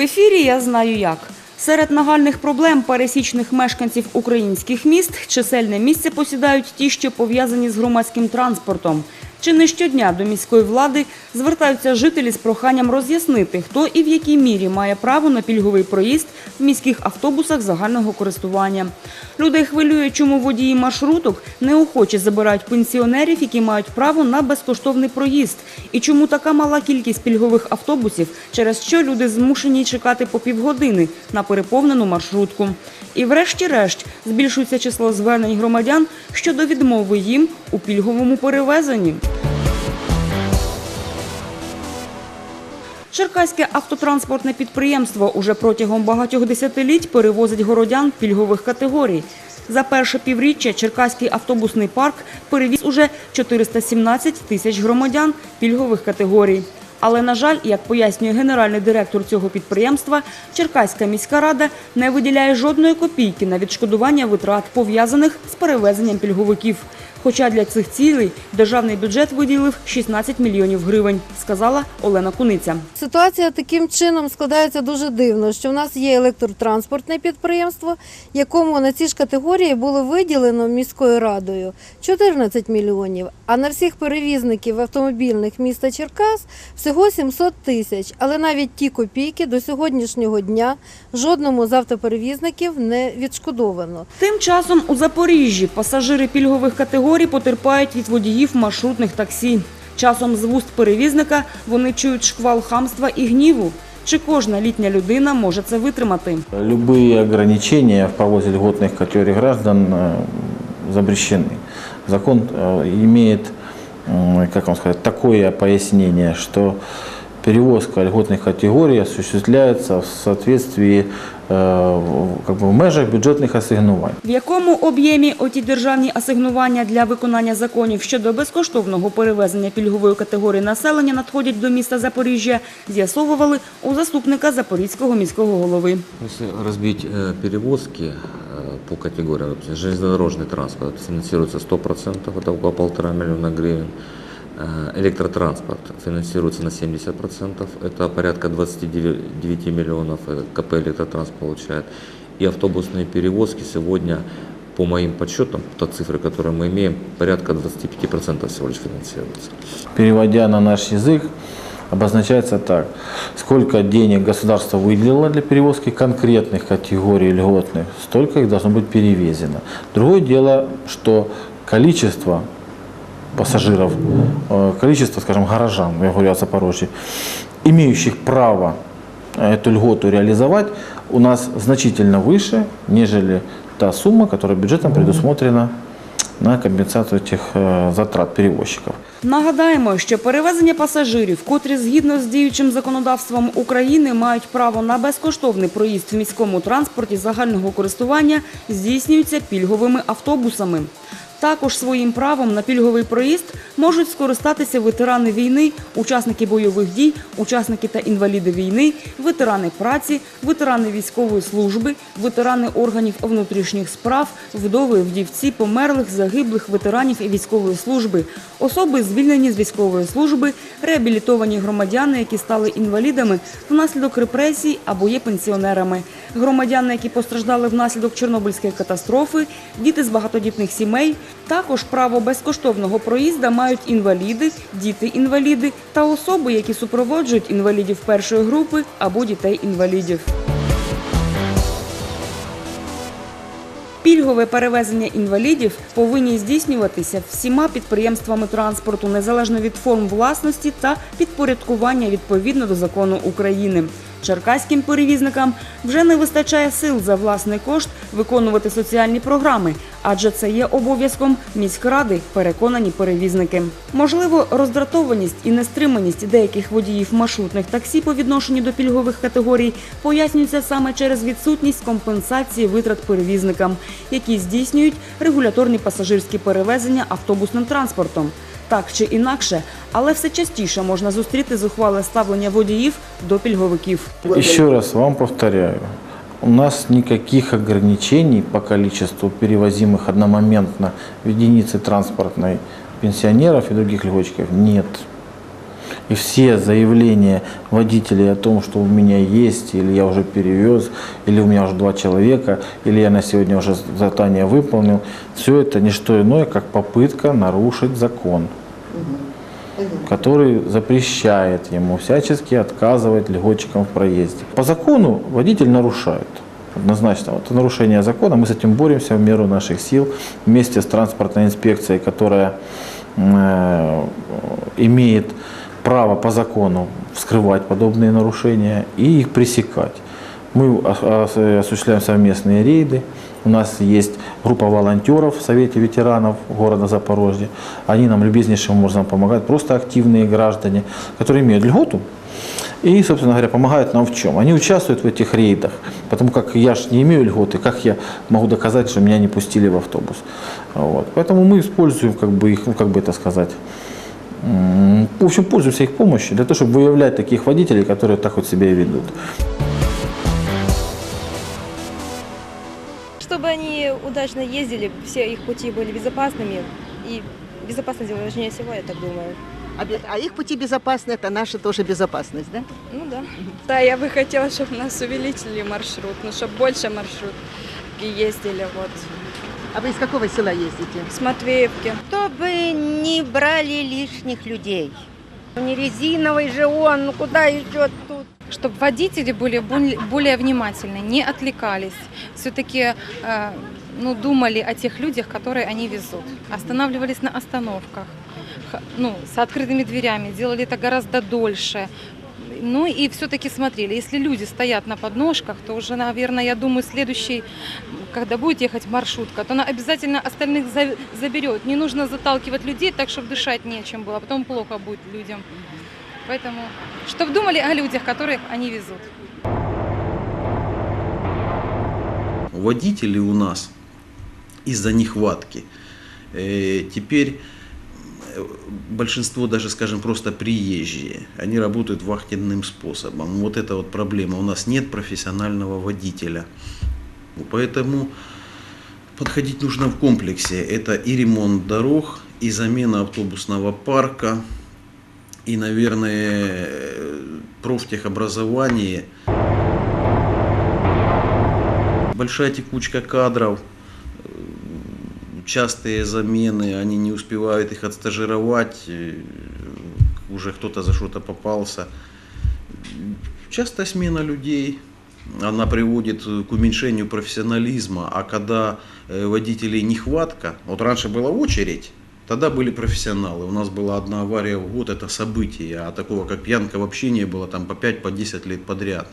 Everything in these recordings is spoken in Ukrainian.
ефірі я знаю як. Серед нагальних проблем пересічних мешканців українських міст чисельне місце посідають ті, що пов'язані з громадським транспортом. Чи не щодня до міської влади звертаються жителі з проханням роз'яснити, хто і в якій мірі має право на пільговий проїзд в міських автобусах загального користування. Людей хвилює, чому водії маршруток неохоче забирають пенсіонерів, які мають право на безкоштовний проїзд, і чому така мала кількість пільгових автобусів, через що люди змушені чекати по півгодини на переповнену маршрутку. І врешті-решт збільшується число звернень громадян щодо відмови їм у пільговому перевезенні. Черкаське автотранспортне підприємство уже протягом багатьох десятиліть перевозить городян пільгових категорій. За перше півріччя Черкаський автобусний парк перевіз уже 417 тисяч громадян пільгових категорій. Але, на жаль, як пояснює генеральний директор цього підприємства, Черкаська міська рада не виділяє жодної копійки на відшкодування витрат, пов'язаних з перевезенням пільговиків. Хоча для цих цілей державний бюджет виділив 16 мільйонів гривень, сказала Олена Куниця. Ситуація таким чином складається дуже дивно, що в нас є електротранспортне підприємство, якому на ці ж категорії було виділено міською радою 14 мільйонів, а на всіх перевізників автомобільних міста Черкас всього 700 тисяч. Але навіть ті копійки до сьогоднішнього дня жодному з автоперевізників не відшкодовано. Тим часом у Запоріжжі пасажири пільгових категорій потерпають від водіїв маршрутних таксі. Часом з вуст перевізника вони чують шквал хамства і гніву. Чи кожна літня людина може це витримати? Любые ограничения в повозе льготных категорий граждан э, запрещены. Закон э, имеет, м, как вам сказать, такое пояснение, что перевозка льготных категорий осуществляется в соответствии э, в- как бы, в межах бюджетных ассигнувань. В якому об'ємі оті державні асигнування для виконання законів щодо безкоштовного перевезення пільгової категорії населення надходять до міста Запоріжжя, з'ясовували у заступника Запорізького міського голови. Если разбить э, перевозки э, по категориям, допустим, железнодорожный транспорт финансируется 100%, это около полтора миллиона гривен. Э, Электротранспорт финансируется на 70%, это порядка 29 миллионов э, КП электротранспорт получает. И автобусные перевозки сегодня, по моим подсчетам, та цифры, которые мы имеем, порядка 25% всего лишь финансируется. Переводя на наш язык, обозначается так. Сколько денег государство выделило для перевозки конкретных категорий льготных, столько их должно быть перевезено. Другое дело, что количество пассажиров, э, количество, скажем, горожан, я говорю о Запорожье, имеющих право эту льготу реализовать, у нас значительно выше, нежели та сумма, которая бюджетом предусмотрена на компенсацию этих э, затрат перевозчиков. Нагадаємо, що перевезення пасажирів, котрі згідно з діючим законодавством України мають право на безкоштовний проїзд в міському транспорті загального користування, здійснюються пільговими автобусами. Також своїм правом на пільговий проїзд можуть скористатися ветерани війни, учасники бойових дій, учасники та інваліди війни, ветерани праці, ветерани військової служби, ветерани органів внутрішніх справ, вдови, вдівці, померлих, загиблих ветеранів і військової служби, особи, звільнені з військової служби, реабілітовані громадяни, які стали інвалідами внаслідок репресій або є пенсіонерами, громадяни, які постраждали внаслідок Чорнобильської катастрофи, діти з багатодітних сімей. Також право безкоштовного проїзда мають інваліди, діти-інваліди та особи, які супроводжують інвалідів першої групи або дітей-інвалідів. Пільгове перевезення інвалідів повинні здійснюватися всіма підприємствами транспорту незалежно від форм власності та підпорядкування відповідно до закону України. Черкаським перевізникам вже не вистачає сил за власний кошт виконувати соціальні програми, адже це є обов'язком міськради, переконані перевізники. Можливо, роздратованість і нестриманість деяких водіїв маршрутних таксі по відношенню до пільгових категорій пояснюється саме через відсутність компенсації витрат перевізникам, які здійснюють регуляторні пасажирські перевезення автобусним транспортом. Так чи інакше, але все частіше можна зустріти зухвале ставлення водіїв до пільговиків. Ще раз вам повторяю, у нас никаких ограничений по количеству перевозимых одномоментно в единице транспортной пенсионеров и других льготчиков нет. И все заявления водителей о том, что у меня есть, или я уже перевез, или у меня уже два человека, или я на сегодня уже задание выполнил, все это не что иное, как попытка нарушить закон, который запрещает ему всячески отказывать льготчикам в проезде. По закону водитель нарушает. Однозначно, вот это нарушение закона, мы с этим боремся в меру наших сил вместе с транспортной инспекцией, которая э, имеет право по закону вскрывать подобные нарушения и их пресекать. Мы ос- ос- осуществляем совместные рейды. У нас есть группа волонтеров в Совете ветеранов города Запорожья. Они нам любезнейшим образом помогают. Просто активные граждане, которые имеют льготу и, собственно говоря, помогают нам в чем? Они участвуют в этих рейдах, потому как я же не имею льготы, как я могу доказать, что меня не пустили в автобус? Вот. Поэтому мы используем как бы их, ну, как бы это сказать, в общем, пользуемся их помощью для того, чтобы выявлять таких водителей, которые так вот себя и ведут. Чтобы они удачно ездили, все их пути были безопасными. И безопасность важнее всего, я так думаю. А, а их пути безопасны, это наша тоже безопасность, да? Ну да. Да, я бы хотела, чтобы нас увеличили маршрут, ну, чтобы больше маршрутки ездили, вот. А вы из какого села ездите? С Матвеевки. Чтобы не брали лишних людей. Не резиновый же он, ну куда еще тут? чтобы водители были более, внимательны, не отвлекались, все-таки э, ну, думали о тех людях, которые они везут, останавливались на остановках, ну, с открытыми дверями, делали это гораздо дольше. Ну и все-таки смотрели, если люди стоят на подножках, то уже, наверное, я думаю, следующий, когда будет ехать маршрутка, то она обязательно остальных за- заберет. Не нужно заталкивать людей так, чтобы дышать нечем было, а потом плохо будет людям. Поэтому, чтобы думали о людях, которых они везут. водители у нас из-за нехватки э, теперь э, большинство даже, скажем, просто приезжие. Они работают вахтенным способом. Вот это вот проблема. У нас нет профессионального водителя. Поэтому подходить нужно в комплексе. Это и ремонт дорог, и замена автобусного парка, и, наверное, профтехобразование. Большая текучка кадров, частые замены, они не успевают их отстажировать, э, уже кто-то за что-то попался. Частая смена людей, она приводит к уменьшению профессионализма, а когда э, водителей нехватка, вот раньше была очередь, тогда были профессионалы, у нас была одна авария в год, это событие, а такого как пьянка вообще не было там по 5-10 по 10 лет подряд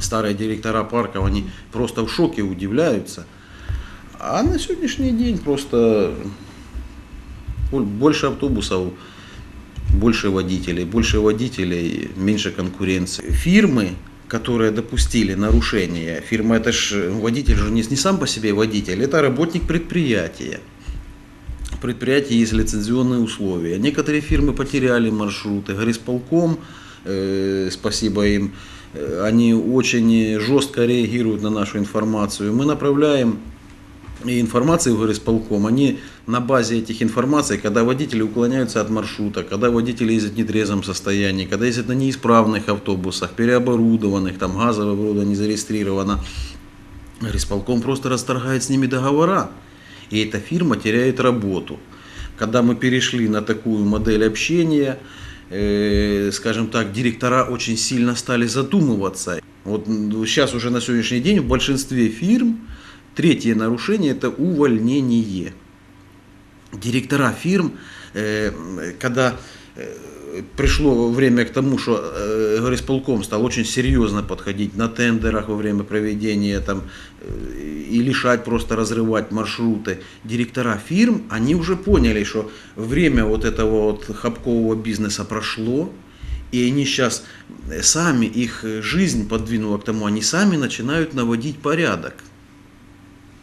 старые директора парков, они просто в шоке удивляются. А на сегодняшний день просто боль- больше автобусов, больше водителей, больше водителей, меньше конкуренции. Фирмы, которые допустили нарушение, фирма это ж водитель же не, не сам по себе водитель, это работник предприятия. В предприятии есть лицензионные условия. Некоторые фирмы потеряли маршруты. Горисполком, э, спасибо им, э, они очень жестко реагируют на нашу информацию. Мы направляем и информации в горисполком, они на базе этих информаций, когда водители уклоняются от маршрута, когда водители ездят в нетрезвом состоянии, когда ездят на неисправных автобусах, переоборудованных, там газовое оборудование не зарегистрировано, горисполком просто расторгает с ними договора, и эта фирма теряет работу. Когда мы перешли на такую модель общения, э, скажем так, директора очень сильно стали задумываться. Вот сейчас уже на сегодняшний день в большинстве фирм третье нарушение это увольнение. Директора фирм, э, когда э, пришло время к тому, что э, горисполком стал очень серьезно подходить на тендерах во время проведения там, э, и лишать, просто разрывать маршруты. Директора фирм, они уже поняли, что время вот этого вот хапкового бизнеса прошло, и они сейчас сами, их жизнь подвинула к тому, они сами начинают наводить порядок.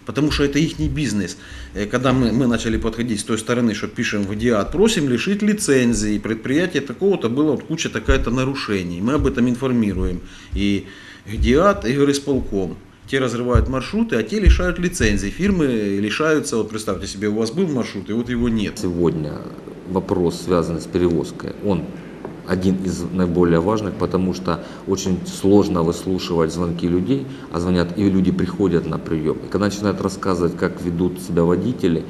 Потому что это их бизнес. Э, Когда мы, мы начали подходить с той стороны, что пишем в ДИАТ, просим лишить лицензии, предприятие такого-то было вот куча такая-то нарушений. Мы об этом информируем. И ГДИАТ, и горисполком. Те разрывают маршруты, а те лишают лицензий. Фирмы лишаются, вот представьте себе, у вас был маршрут, и вот его нет. Сегодня вопрос, связанный с перевозкой, он один из наиболее важных, потому что очень сложно выслушивать звонки людей, а звонят и люди приходят на прием. И когда начинают рассказывать, как ведут себя водители,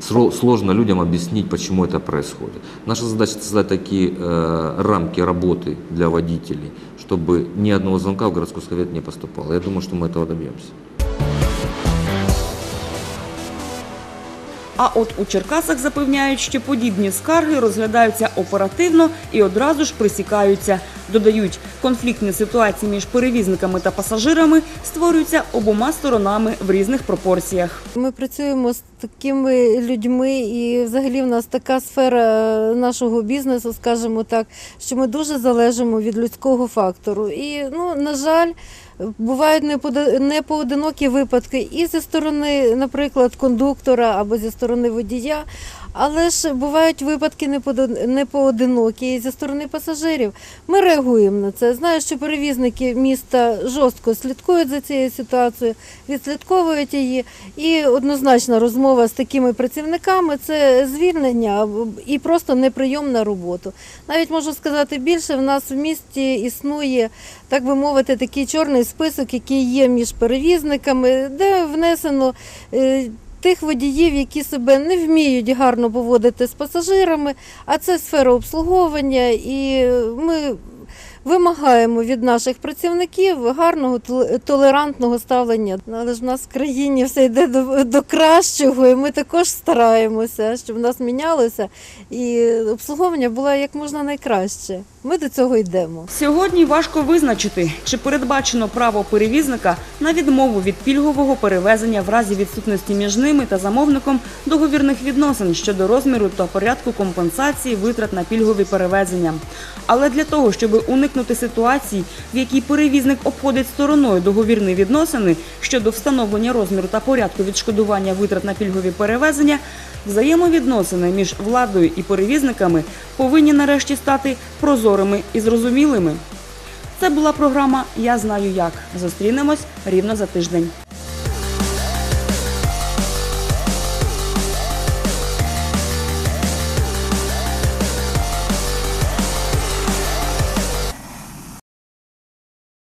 сложно людям объяснить, почему это происходит. Наша задача создать такие э, рамки работы для водителей, чтобы ни одного звонка в городской совет не поступало. Я думаю, что мы этого добьемся. А от у Черкасах запевняють, що подібні скарги розглядаються оперативно і одразу ж присікаються. Додають, конфліктні ситуації між перевізниками та пасажирами створюються обома сторонами в різних пропорціях. Ми працюємо з такими людьми, і взагалі в нас така сфера нашого бізнесу, скажімо так, що ми дуже залежимо від людського фактору. І, ну, на жаль, бувають непоодинокі випадки і зі сторони, наприклад, кондуктора або зі сторони водія. Але ж бувають випадки неподо- непоодинокі зі сторони пасажирів. Ми реагуємо на це. Знаю, що перевізники міста жорстко слідкують за цією ситуацією, відслідковують її. І однозначна розмова з такими працівниками це звільнення і просто неприйом на роботу. Навіть можу сказати більше, в нас в місті існує, так би мовити, такий чорний список, який є між перевізниками, де внесено. Тих водіїв, які себе не вміють гарно поводити з пасажирами, а це сфера обслуговування, і ми вимагаємо від наших працівників гарного тол- толерантного ставлення. Але ж в нас в країні все йде до, до кращого, і ми також стараємося, щоб в нас мінялося і обслуговування було як можна найкраще. Ми до цього йдемо. Сьогодні важко визначити, чи передбачено право перевізника на відмову від пільгового перевезення в разі відсутності між ними та замовником договірних відносин щодо розміру та порядку компенсації витрат на пільгові перевезення. Але для того, щоб уникнути ситуації, в якій перевізник обходить стороною договірні відносини щодо встановлення розміру та порядку відшкодування витрат на пільгові перевезення, взаємовідносини між владою і перевізниками повинні нарешті стати прозорими і зрозумілими. Це була програма Я знаю як. Зустрінемось рівно за тиждень.